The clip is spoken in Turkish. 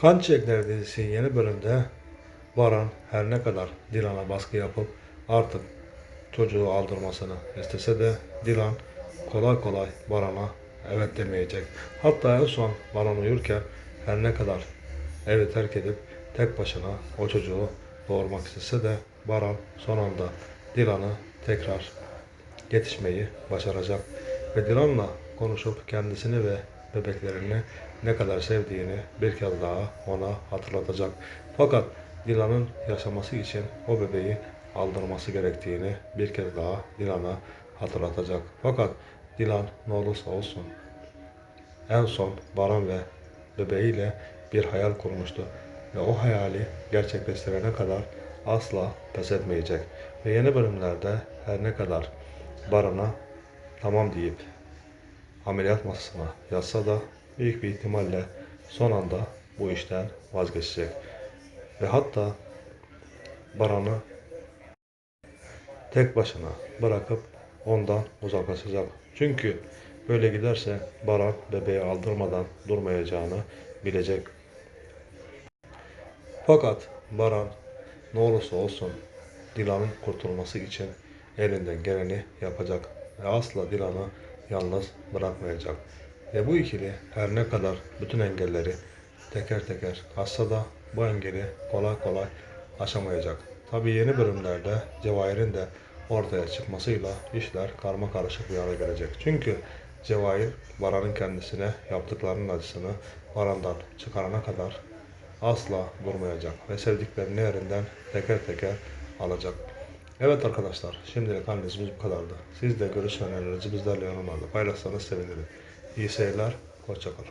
Kan Çiçekleri dizisi yeni bölümde Baran her ne kadar Dilan'a baskı yapıp artık çocuğu aldırmasını istese de Dilan kolay kolay Baran'a evet demeyecek. Hatta en son Baran uyurken her ne kadar evi terk edip tek başına o çocuğu doğurmak istese de Baran son anda Dilan'ı tekrar yetişmeyi başaracak ve Dilan'la konuşup kendisini ve bebeklerini ne kadar sevdiğini bir kez daha ona hatırlatacak. Fakat Dilan'ın yaşaması için o bebeği aldırması gerektiğini bir kez daha Dilan'a hatırlatacak. Fakat Dilan ne olursa olsun en son Baran ve bebeğiyle bir hayal kurmuştu ve o hayali gerçekleştirene kadar asla pes etmeyecek. Ve yeni bölümlerde her ne kadar Baran'a tamam deyip ameliyat masasına yatsa da büyük bir ihtimalle son anda bu işten vazgeçecek. Ve hatta Baran'ı tek başına bırakıp ondan uzaklaşacak. Çünkü böyle giderse Baran bebeği aldırmadan durmayacağını bilecek. Fakat Baran ne olursa olsun Dilan'ın kurtulması için elinden geleni yapacak ve asla Dilan'ı yalnız bırakmayacak. Ve bu ikili her ne kadar bütün engelleri teker teker aşsa da bu engeli kolay kolay aşamayacak. Tabi yeni bölümlerde Cevahir'in de ortaya çıkmasıyla işler karma karışık bir hale gelecek. Çünkü Cevahir Baran'ın kendisine yaptıklarının acısını Baran'dan çıkarana kadar asla durmayacak ve sevdiklerini elinden teker teker alacak. Evet arkadaşlar şimdilik analizimiz bu kadardı. Siz de görüş ve bizlerle yorumlarda paylaşsanız sevinirim. İyi seyirler, hoşçakalın.